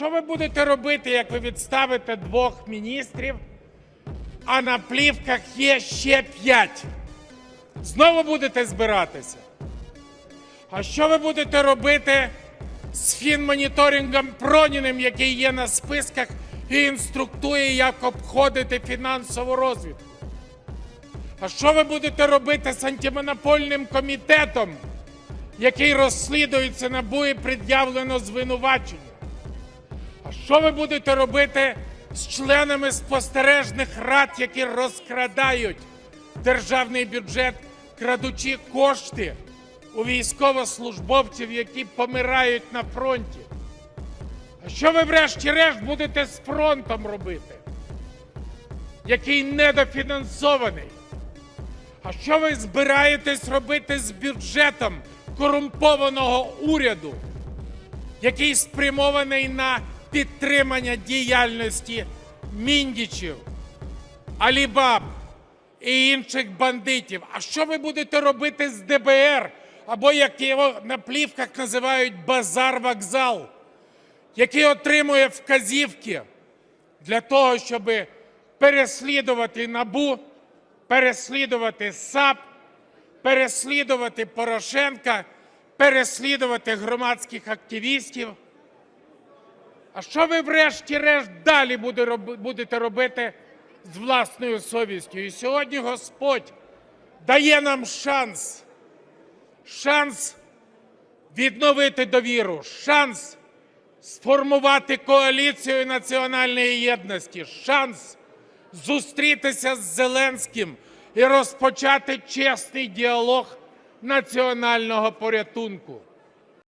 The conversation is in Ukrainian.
що ви будете робити, як ви відставите двох міністрів, а на плівках є ще п'ять? Знову будете збиратися? А що ви будете робити з фінмоніторингом Проніним, який є на списках і інструктує, як обходити фінансову розвідку? А що ви будете робити з антимонопольним комітетом, який розслідується НАБУ і пред'явлено звинувачення? А що ви будете робити з членами спостережних рад, які розкрадають державний бюджет, крадучи кошти у військовослужбовців, які помирають на фронті? А що ви врешті-решт будете з фронтом робити, який недофінансований? А що ви збираєтесь робити з бюджетом корумпованого уряду, який спрямований на підтримання діяльності міндічів, алібаб і інших бандитів? А що ви будете робити з ДБР, або як його на плівках називають базар-вокзал, який отримує вказівки для того, щоб переслідувати набу? переслідувати САП, переслідувати Порошенка, переслідувати громадських активістів. А що ви врешті-решт далі будете робити з власною совістю? І сьогодні Господь дає нам шанс, шанс відновити довіру, шанс сформувати коаліцію національної єдності, шанс зустрітися з Зеленським і розпочати чесний діалог національного порятунку.